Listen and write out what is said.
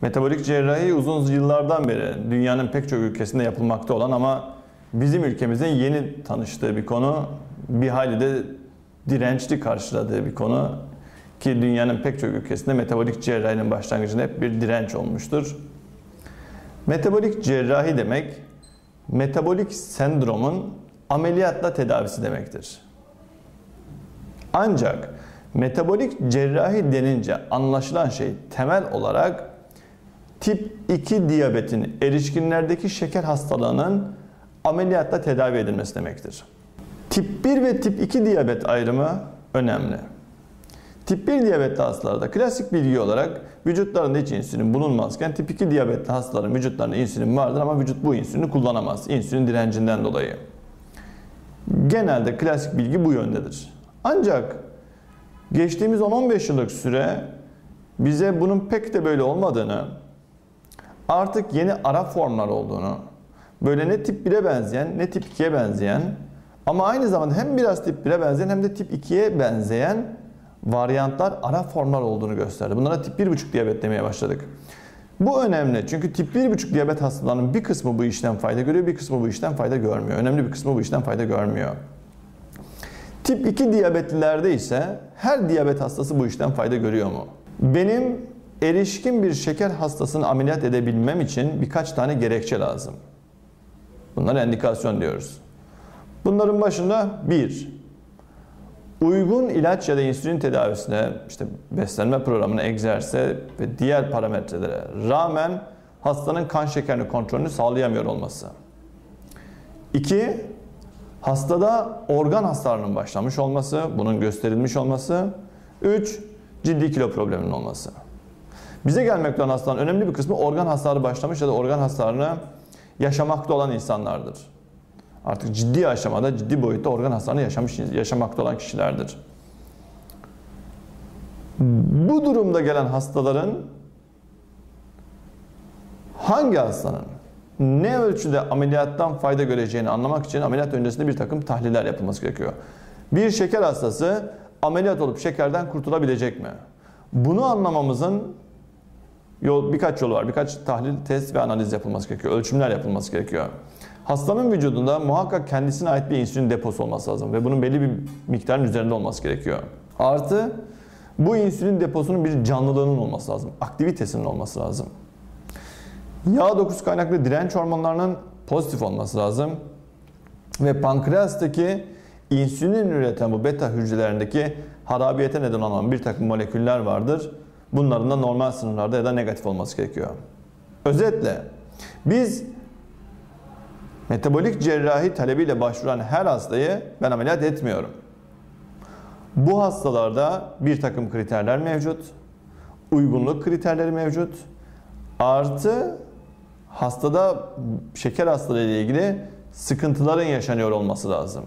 Metabolik cerrahi uzun yıllardan beri dünyanın pek çok ülkesinde yapılmakta olan ama bizim ülkemizin yeni tanıştığı bir konu. Bir hayli de dirençli karşıladığı bir konu. Ki dünyanın pek çok ülkesinde metabolik cerrahinin başlangıcında hep bir direnç olmuştur. Metabolik cerrahi demek, metabolik sendromun ameliyatla tedavisi demektir. Ancak metabolik cerrahi denince anlaşılan şey temel olarak tip 2 diyabetin erişkinlerdeki şeker hastalığının ameliyatla tedavi edilmesi demektir. Tip 1 ve tip 2 diyabet ayrımı önemli. Tip 1 diyabetli hastalarda klasik bilgi olarak vücutlarında hiç insülin bulunmazken tip 2 diyabetli hastaların vücutlarında insülin vardır ama vücut bu insülini kullanamaz. İnsülin direncinden dolayı. Genelde klasik bilgi bu yöndedir. Ancak geçtiğimiz 10-15 yıllık süre bize bunun pek de böyle olmadığını, artık yeni ara formlar olduğunu, böyle ne tip 1'e benzeyen ne tip 2'ye benzeyen ama aynı zamanda hem biraz tip 1'e benzeyen hem de tip 2'ye benzeyen varyantlar ara formlar olduğunu gösterdi. Bunlara tip 1,5 diyabet demeye başladık. Bu önemli çünkü tip 1,5 diyabet hastalarının bir kısmı bu işten fayda görüyor, bir kısmı bu işten fayda görmüyor. Önemli bir kısmı bu işten fayda görmüyor. Tip 2 diyabetlilerde ise her diyabet hastası bu işten fayda görüyor mu? Benim erişkin bir şeker hastasını ameliyat edebilmem için birkaç tane gerekçe lazım. Bunlara endikasyon diyoruz. Bunların başında bir, uygun ilaç ya da insülin tedavisine, işte beslenme programına, egzersize ve diğer parametrelere rağmen hastanın kan şekerini kontrolünü sağlayamıyor olması. İki, hastada organ hasarının başlamış olması, bunun gösterilmiş olması. Üç, ciddi kilo probleminin olması. Bize gelmekte olan hastaların önemli bir kısmı organ hasarı başlamış ya da organ hasarını yaşamakta olan insanlardır artık ciddi aşamada, ciddi boyutta organ hasarını yaşamış, yaşamakta olan kişilerdir. Bu durumda gelen hastaların hangi hastanın ne ölçüde ameliyattan fayda göreceğini anlamak için ameliyat öncesinde bir takım tahliller yapılması gerekiyor. Bir şeker hastası ameliyat olup şekerden kurtulabilecek mi? Bunu anlamamızın yol birkaç yolu var. Birkaç tahlil, test ve analiz yapılması gerekiyor. Ölçümler yapılması gerekiyor. Hastanın vücudunda muhakkak kendisine ait bir insülin deposu olması lazım ve bunun belli bir miktarın üzerinde olması gerekiyor. Artı bu insülin deposunun bir canlılığının olması lazım, aktivitesinin olması lazım. Yağ dokusu kaynaklı direnç hormonlarının pozitif olması lazım. Ve pankreastaki insülin üreten bu beta hücrelerindeki harabiyete neden olan bir takım moleküller vardır. Bunların da normal sınırlarda ya da negatif olması gerekiyor. Özetle biz metabolik cerrahi talebiyle başvuran her hastayı ben ameliyat etmiyorum. Bu hastalarda bir takım kriterler mevcut. Uygunluk kriterleri mevcut. Artı hastada şeker hastalığı ile ilgili sıkıntıların yaşanıyor olması lazım.